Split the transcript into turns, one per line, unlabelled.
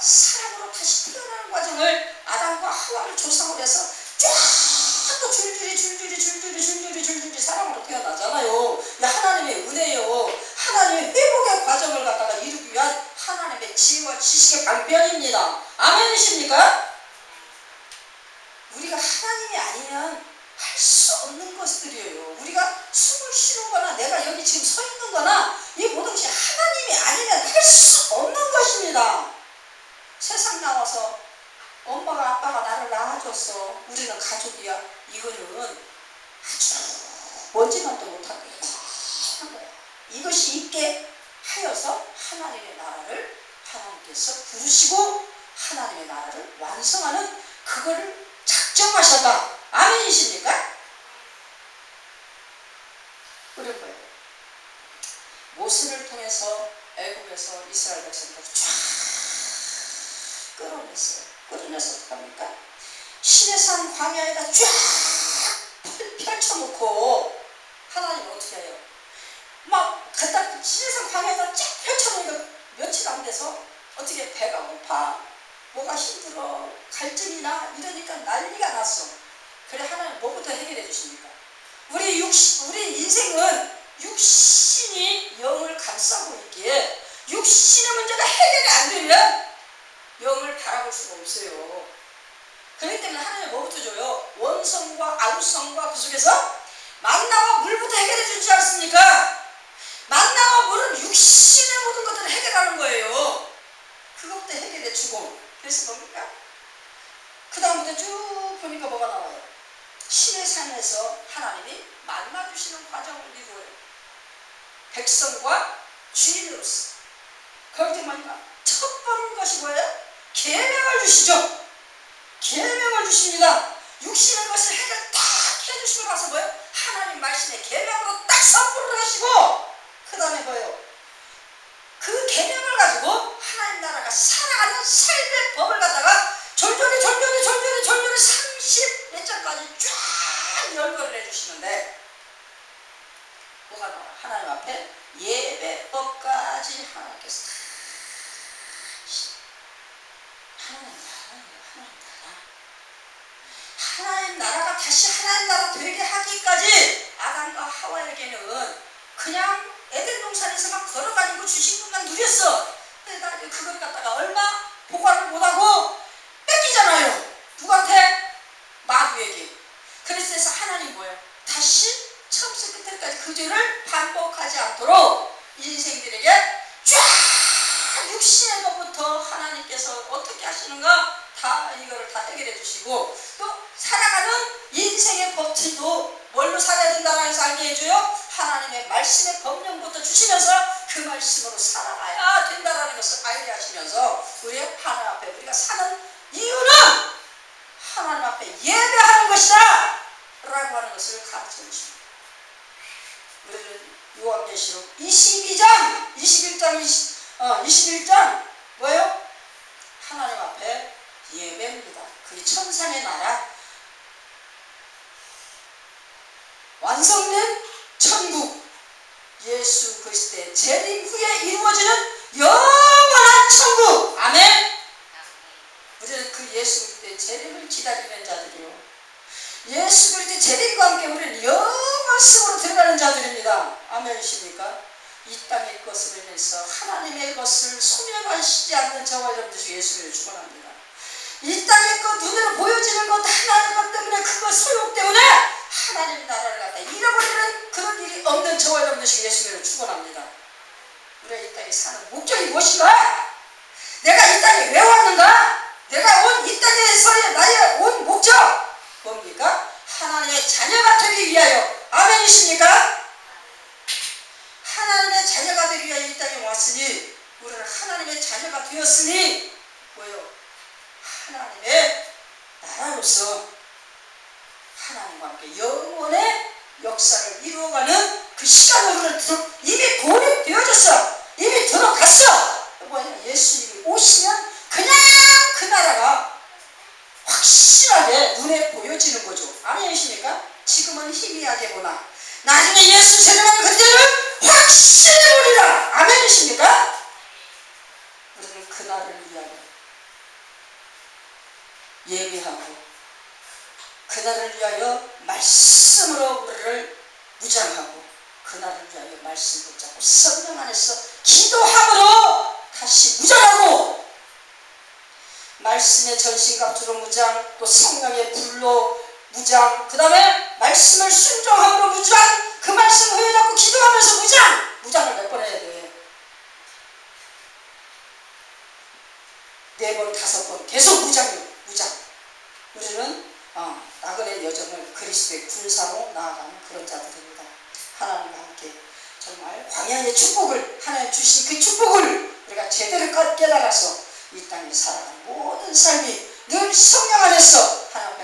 사람으로 다시 태어나는 과정을 아담과 하와를 조상으로 해서 쫙또 줄줄이 줄줄이 줄줄이 줄줄이 줄줄이 사람으로 태어나잖아요. 하나님의 은혜요. 하나님의 회복의 과정을 갖다가 이루기 위한 하나님의 지혜와 지식의 강변입니다. 아멘이십니까? 우리가 하나님이 아니면 할 수 없는 것들이에요. 우리가 숨을 쉬는 거나 내가 여기 지금 서 있는 거나 이 모든 것이 하나님이 아니면 할 수 없는 것입니다. 세상 나와서 엄마가 아빠가 나를 낳아줬어. 우리는 가족이야. 이거는 아주 먼지만도 못한 거야. 이것이 있게 하여서 하나님의 나라를 하나님께서 부르시고 하나님의 나라를 완성하는 그거를 작정하셨다. 아멘이십니까? 그런 거예요. 모세를 통해서 애굽에서 이스라엘 백성들을 쫙 끌어냈어요. 끌어내서 어떡합니까? 신의 산 광야에다 쫙 펼- 펼쳐놓고 하나님 어떻게 해요? 막 갖다 신의 산 광야에다 쫙 펼쳐놓으니까 며칠 안 돼서 어떻게 배가 고파 뭐가 힘들어 갈증이나 이러니까 난리가 났어. 그래 하나님 뭐부터 해결해 주십니까? 우리 육 우리 인생은 육신이 영을 감싸고 있기에 육신의 문제가 해결이 안 되면 영을 바라볼 수가 없어요. 그렇기 때문에 하나님 뭐부터 줘요? 원성과 아우성과 그 속에서 만나와 물부터 해결해 주지 않습니까? 만나와 물은 육신의 모든 것들을 해결하는 거예요. 그것부터 해결해 주고 그래서 뭡니까? 그 다음부터 쭉 보니까 뭐가 나와요? 신의 산에서 하나님이 만나 주시는 과정을 이루어요. 백성과 주인으로서. 거기서 뭐니까 첫 번째 것이 뭐예요? 계명을 주시죠. 계명을 주십니다. 육신의 것을 해결 딱 해주시고 나서 뭐예요? 하나님 말씀의 계명으로 딱 선포를 하시고 그 다음에 뭐예요? 그 계명을 가지고 하나님 나라가 살아가는 삶의 법을 갖다가 절절히 절절히 절절히 절절히 30몇 장까지 쫙 열거를 해주시는데 뭐가 나와? 하나님 앞에 예배법까지 하나님께서 다 하나님 나라예요 하나님 나라 하나님 나라가 다시 하나님 나라 되게 하기까지 아담과 하와에게는 그냥 에덴 동산에서 막 걸어다니고 주신 것만 누렸어 그러니까 그걸 갖다가 얼마 보관을 못하고 뺏기잖아요 누구한테? 마귀에게 그래서 하나님 뭐예요? 다시 처음부터 끝까지 그 죄를 반복하지 않도록 인생들에게 쫙 육신의 것부터 하나님께서 어떻게 하시는가 다 이거를 다 해결해 주시고 또 살아가는 인생의 법칙도 뭘로 살아야 된다고 해서 알게 해줘요 하나님의 말씀의 법령부터 주시면서 그 말씀으로 살아가야 된다는 것을 알게 하시면서 우리 하나님 앞에 우리가 사는 이유는 하나님 앞에 예배하는 것이다 라고 하는 것을 가르쳐 주십니다 우리는 요한계시록 22장 21장 20, 어, 21장 뭐예요? 하나님 앞에 예배입니다. 그 천상의 나라 완성된 천국 예수 그리스도의 재림 후에 이루어지는 영원한 천국 아멘 우리는 그 예수 그리스도의 재림을 기다리는 자들이요 예수 그리스도의 재림과 함께 우리는 영원 승으로 들어가는 자들입니다 아멘이십니까? 이 땅의 것으로 인해서 하나님의 것을 소멸하시지 않는 저와 여러분들이 예수를 축원합니다. 이 땅의 것 눈으로 보여지는 것 하나님 것 때문에 그거 소욕 때문에 하나님 나라를 갖다 잃어버리는 없는 저와 여러분들이 예수를 축원합니다. 우리가 이 땅에 사는 목적이 무엇인가? 내가 이 땅에 왜 왔는가? 내가 온 이 땅에서의 나의 온 목적 뭡니까? 하나님의 자녀가 되기 위하여 아멘이십니까? 하나님의 자녀가 되기 위하여 이 땅에 왔으니 우리는 하나님의 자녀가 되었으니 뭐요? 하나님의 나라로서 하나님과 함께 영원의 역사를 이루어가는 그 시간으로는 이미 고립되어졌어. 이미 들어갔어. 뭐냐, 예수님이 오시면 그냥 그 나라가 확실하게 눈에 보여지는 거죠. 아니십니까? 지금은 희미하게구나. 나중에 예수 재림하는 그때는 확실히 보리라. 아멘이십니까? 우리는 그날을 위하여 예비하고 그날을 위하여 말씀으로 우리를 무장하고 그날을 위하여 말씀 붙잡고 성령 안에서 기도함으로 다시 무장하고 말씀의 전신갑주로 무장 또 성령의 불로 무장 그 다음에 말씀을 순종함으로 무장 그 말씀 후회잡고 기도하면서 무장! 무장을 몇 번 해야 돼? 네 번, 다섯 번 계속 무장이요 무장. 우리는 어, 정을 그리스도의 군사로 나아가는 그런 자들입니다. 하나님과 함께 정말 광야의 축복을 하나님 주신 그 축복을 우리가 제대로 깨- 깨달아서 이 땅에 살아가는 모든 삶이 늘 성령 안에서 하나님